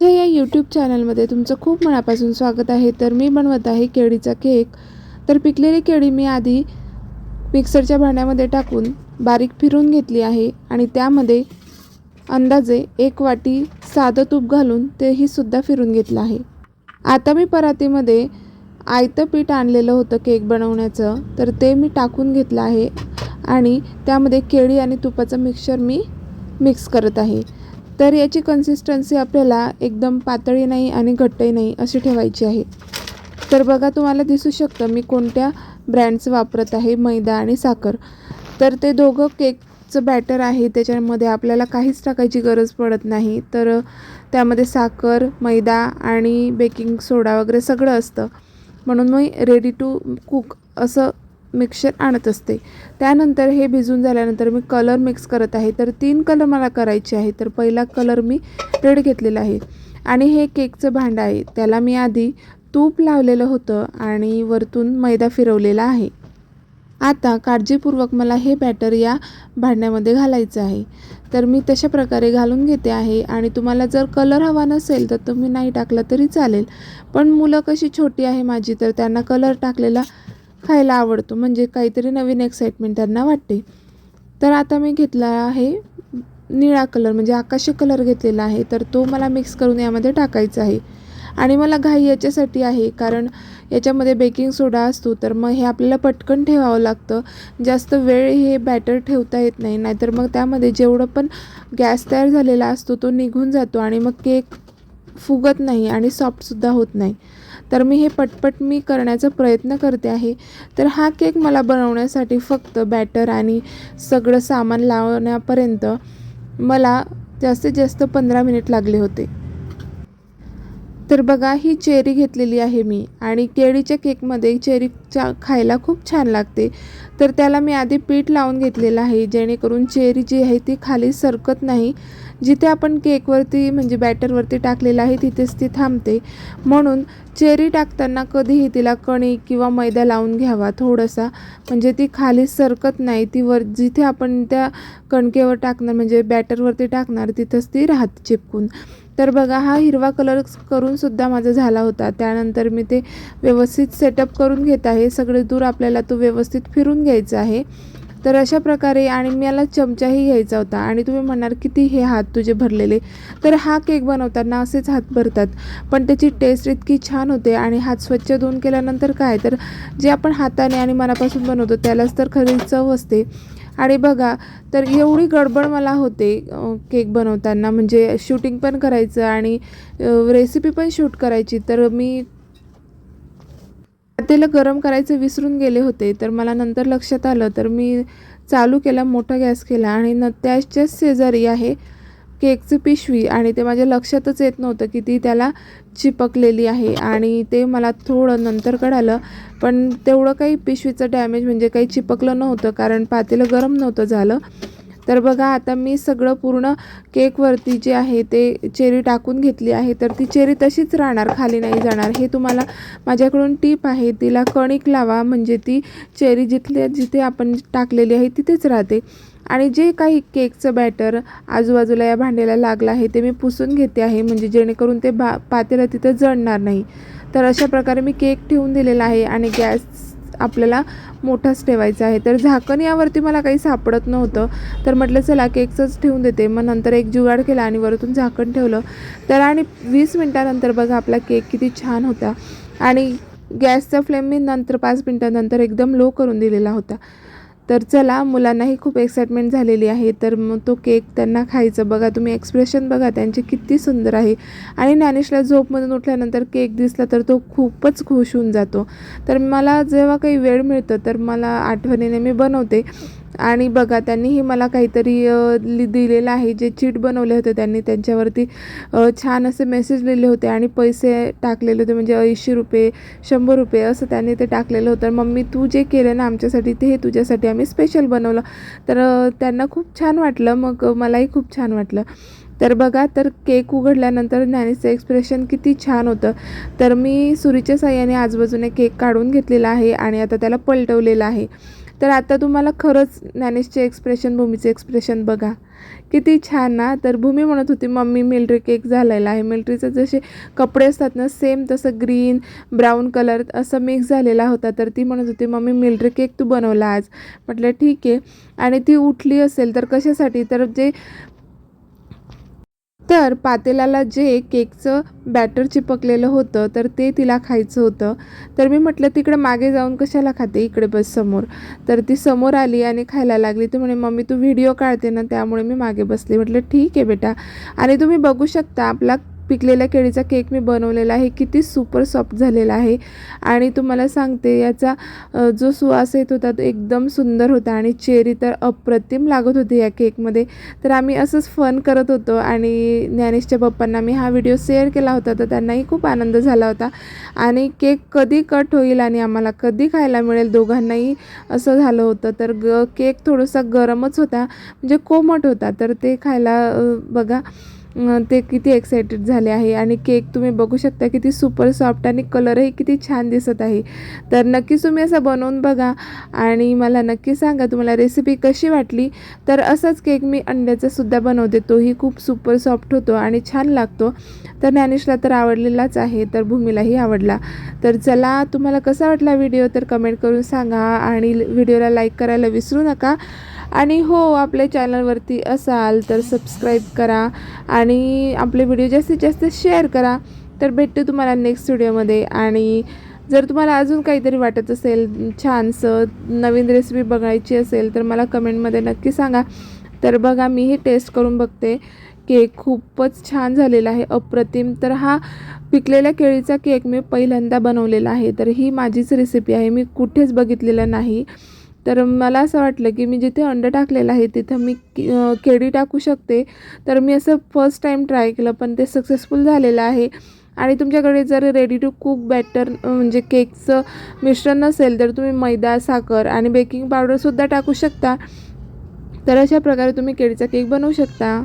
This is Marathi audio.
माझ्या या यूट्यूब चॅनलमध्ये तुमचं खूप मनापासून स्वागत आहे. तर मी बनवत आहे केळीचा केक. तर पिकलेली केळी मी आधी मिक्सरच्या भांड्यामध्ये टाकून बारीक फिरून घेतली आहे आणि त्यामध्ये अंदाजे एक वाटी साधं तूप घालून तेही सुद्धा फिरून घेतलं आहे. आता मी परातीमध्ये आयतं पीठ आणलेलं होतं केक बनवण्याचं. तर ते मी टाकून घेतलं आहे आणि त्यामध्ये केळी आणि तुपाचं मिक्सर मी मिक्स करत आहे. तर याची कन्सिस्टन्सी आपल्याला एकदम पातळी नाही आणि घट्टही नाही अशी ठेवायची आहे. तर बघा तुम्हाला दिसू शकतं मी कोणत्या ब्रँडचं वापरत आहे मैदा आणि साखर. तर ते दोघं केकचं बॅटर आहे त्याच्यामध्ये आपल्याला काहीच टाकायची गरज पडत नाही. तर त्यामध्ये साखर मैदा आणि बेकिंग सोडा वगैरे सगळं असतं. म्हणून मी रेडी टू कुक असं मिक्सचर आणत असते. त्यानंतर हे भिजून झाल्यानंतर मी कलर मिक्स करत आहे. तर तीन कलर मला करायचे आहे तर पहिला कलर मी रेड घेतलेला आहे. आणि हे केकचं भांडं आहे. त्याला मी आधी तूप लावलेलं होतं आणि वरतून मैदा फिरवलेला आहे. आता काळजीपूर्वक मला हे बॅटर या भांड्यामध्ये घालायचं आहे. तर मी तशा प्रकारे घालून घेते आहे आणि तुम्हाला जर कलर हवा नसेल तर तुम्ही नाही टाकला तरी चालेल. पण मुलं कशी छोटी आहे माझी तर त्यांना कलर टाकलेला खायला आवडतो. म्हणजे काहीतरी नवीन एक्साइटमेंट त्यांना वाटते. तर आता मी घेतला आहे निळा कलर म्हणजे आकाशी कलर घेतलेला आहे. तर तो मला मिक्स करून यामध्ये टाकायचा आहे. आणि मला घाई याच्यासाठी आहे कारण याच्यामध्ये बेकिंग सोडा असतो. तर मग हे आपल्याला पटकन ठेवावं लागतं. जास्त वेळ हे बॅटर ठेवता येत नाही. नाहीतर मग त्यामध्ये जेवढं पण गॅस तयार झालेला असतो तो निघून जातो आणि मग केक फुगत नाही आणि सॉफ्टसुद्धा होत नाही. तर मी हे पटपट मी करण्याचा प्रयत्न करते आहे. तर हा केक मला बनवण्यासाठी फक्त बॅटर आणि सगळं सामान लावण्यापर्यंत मला जास्तीत जास्त पंधरा मिनिट लागले होते. तर बघा ही चेरी घेतलेली आहे मी आणि केळीच्या केकमध्ये चेरीच्या खायला खूप छान लागते. तर त्याला मी आधी पीठ लावून घेतलेलं आहे जेणेकरून चेरी जी आहे ती खाली सरकत नाही. जिथे आपण केकवरती म्हणजे बॅटरवरती टाकलेलं आहे तिथेच ती थांबते. म्हणून चेरी टाकताना कधीही तिला कणी किंवा मैदा लावून घ्यावा थोडासा. म्हणजे ती खाली सरकत नाही ती वर जिथे आपण त्या कणकेवर टाकणार म्हणजे बॅटरवरती टाकणार तिथंच ती राहते चिपकून. तर बघा हा हिरवा कलर करूनसुद्धा माझा झाला होता. त्यानंतर मी ते व्यवस्थित सेटअप करून घेत आहे. सगळे दूर आपल्याला तो व्यवस्थित फिरून घ्यायचा आहे. तर अशा प्रकारे आणि मला चमचाही घ्यायचा होता. आणि तुम्ही म्हणणार किती हे हात तुझे भरलेले. तर हा केक बनवताना असेच हात भरतात. पण त्याची टेस्ट इतकी छान होते आणि हात स्वच्छ धुवून केल्यानंतर काय? तर जे आपण हाताने आणि मनापासून बनवतो त्यालाच तर खरी चव असते. आणि बघा तर एवढी गडबड मला होते केक बनवताना. म्हणजे शूटिंग पण करायचं आणि रेसिपी पण शूट करायची. तर मी तेल गरम करायचं विसरून गेले होते तर मला नंतर लक्षात आलं तर मी चालू केला मोठा गॅस केला आणि न त्याच्याच शेजारी आहे केकची पिशवी आणि ते माझ्या लक्षातच येत नव्हतं की ती त्याला चिपकलेली आहे आणि ते मला थोडं नंतर कळालं. पण तेवढं काही पिशवीचं डॅमेज म्हणजे काही चिपकलं नव्हतं कारण पातेलं गरम नव्हतं झालं. तर बघा आता मी सगळं पूर्ण केकवरती जे आहे ते चेरी टाकून घेतली आहे तर ती चेरी तशीच राहणार खाली नाही जाणार. हे तुम्हाला माझ्याकडून टीप आहे तिला कणिक लावा म्हणजे ती चेरी जिथल्या जिथे आपण टाकलेली आहे तिथेच राहते. आणि जे काही केकचं बॅटर आजूबाजूला या भांड्याला लागलं आहे ते मी पुसून घेते आहे म्हणजे जेणेकरून ते भा पातेलं तिथं जळणार नाही. तर अशा प्रकारे मी केक ठेवून दिलेला आहे आणि गॅस आपल्याला मोठाच ठेवायचा आहे. तर झाकण यावरती मला काही सापडत नव्हतं. तर म्हटलं चला केकचंच ठेवून देते. मग नंतर एक जुगाड केला आणि वरतून झाकण ठेवलं. तर आणि वीस मिनटानंतर बघा आपला केक किती छान होता. आणि गॅसचा फ्लेम मी नंतर पाच मिनटानंतर एकदम लो करून दिलेला होता. तर चला मुलांनाही खूप एक्साइटमेंट झालेली आहे. तर मग तो केक त्यांना खायचं. बघा तुम्ही एक्सप्रेशन बघा त्यांचे किती सुंदर आहे. आणि ज्ञानेशला झोपमधून उठल्यानंतर केक दिसला तर तो खूपच खुश होऊन जातो. तर मला जेव्हा काही वेळ मिळतं तर मला आठवणीने मी बनवते. आणि बघा त्यांनीही मला काहीतरी लि दिलेलं आहे. जे चीट बनवले होते त्यांनी त्यांच्यावरती छान असे मेसेज लिहिले होते आणि पैसे टाकलेले होते. म्हणजे ऐंशी रुपये शंभर रुपये असं त्यांनी ते टाकलेलं होतं. मम्मी तू जे केलं ना आमच्यासाठी ते हे तुझ्यासाठी आम्ही स्पेशल बनवलं. तर त्यांना खूप छान वाटलं. मग मलाही खूप छान वाटलं. तर बघा तर केक उघडल्यानंतर ज्ञानीचं एक्सप्रेशन किती छान होतं. तर मी सुरीच्या साह्याने आजूबाजूने केक काढून घेतलेला आहे आणि आता त्याला पलटवलेलं आहे. तर आता तुम्हाला खरंच ज्ञानेशचे एक्सप्रेशन भूमीचे एक्सप्रेशन बघा. किती छान ना? तर भूमी म्हणत होती मम्मी मिल्ट्री केक झालेला आहे. मिल्ट्रीचं जसे कपडे असतात ना सेम तसं ग्रीन ब्राऊन कलर असं मिक्स झालेला होता. तर ती म्हणत होती मम्मी मिल्ट्री केक तू बनवला आज. म्हटलं ठीक आहे. आणि ती उठली असेल तर कशासाठी? तर जे तर पातेल्याला जे केकचं बॅटर चिपकलेलं होतं तर ते तिला खायचं होतं. तर मी म्हटलं तिकडे मागे जाऊन कशाला खाते? इकडे बस समोर. तर ती समोर आली आणि खायला लागली. ती म्हणे मम्मी तू व्हिडिओ काढते ना त्यामुळे मी मागे बसले. म्हटलं ठीक आहे बेटा. आणि तुम्ही बघू शकता आपला पिकलेल्या केळीचा केक मी बनवलेला आहे. किती सुपर सॉफ्ट झालेला आहे. आणि तुम्हाला सांगते याचा जो सुवास येत होता तो एकदम सुंदर होता आणि चेरी तर अप्रतिम लागत होती या केकमध्ये. तर आम्ही असंच फन करत होतो आणि ज्ञानेशच्या पप्पांना मी हा व्हिडिओ शेअर केला होता तर त्यांनाही खूप आनंद झाला होता. आणि केक कधी कट होईल आणि आम्हाला कधी खायला मिळेल दोघांनाही असं झालं होतं. तर ग केक थोडासा गरमच होता म्हणजे कोमट होता. तर ते खायला बघा ते किती एक्सायटेड झाले आहे आणि केक तुम्ही बघू शकता किती सुपर सॉफ्ट आणि कलरही किती छान दिसत आहे. तर नक्कीच तुम्ही असं बनवून बघा आणि मला नक्की सांगा तुम्हाला रेसिपी कशी वाटली. तर असाच केक मी अंड्याचासुद्धा बनवते तोही खूप सुपर सॉफ्ट होतो आणि छान लागतो. तर ज्ञानेशला तर आवडलेलाच आहे तर भूमीलाही आवडला. तर चला तुम्हाला कसा वाटला व्हिडिओ तर कमेंट करून सांगा आणि व्हिडिओला लाईक करायला विसरू नका. आणि हो आपल्या चॅनलवरती असाल तर सबस्क्राईब करा आणि आपले व्हिडिओ जास्तीत जास्त शेअर करा. तर भेटते तुम्हाला नेक्स्ट व्हिडिओमध्ये आणि जर तुम्हाला अजून काहीतरी वाटत असेल छानसं नवीन रेसिपी बघायची असेल तर मला कमेंटमध्ये नक्की सांगा. तर बघा मीही टेस्ट करून बघते. केक खूपच छान झालेला आहे. अप्रतिम. तर हा पिकलेल्या केळीचा केक मी पहिल्यांदा बनवलेला आहे. तर ही माझीच रेसिपी आहे. मी कुठेच बघितलेलं नाही. तर मला असं वाटलं की मी जिथे अंडं टाकलेलं आहे तिथं मी के- केळी टाकू शकते. तर मी असं फर्स्ट टाईम ट्राय केलं पण ते सक्सेसफुल झालेलं आहे. आणि तुमच्याकडे जर रेडी टू कुक बॅटर म्हणजे केकचं मिश्रण नसेल तर तुम्ही मैदा साखर आणि बेकिंग पावडरसुद्धा टाकू शकता. तर अशा प्रकारे तुम्ही केळीचा केक बनवू शकता.